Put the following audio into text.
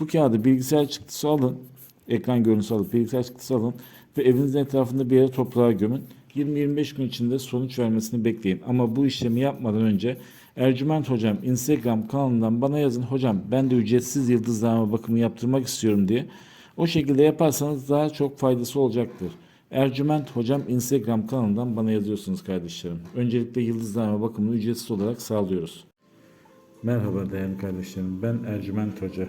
bu kağıdı bilgisayar çıktısı alın ekran görüntüsü alıp bilgisayar çıktısı alın ve evinizin etrafında bir yere toprağa gömün 20-25 gün içinde sonuç vermesini bekleyin ama bu işlemi yapmadan önce Ercüment Hocam Instagram kanalından bana yazın hocam ben de ücretsiz yıldızlama bakımı yaptırmak istiyorum diye o şekilde yaparsanız daha çok faydası olacaktır. Ercüment Hocam Instagram kanalından bana yazıyorsunuz kardeşlerim. Öncelikle yıldızlama bakımını ücretsiz olarak sağlıyoruz. Merhaba değerli kardeşlerim. Ben Ercüment Hoca.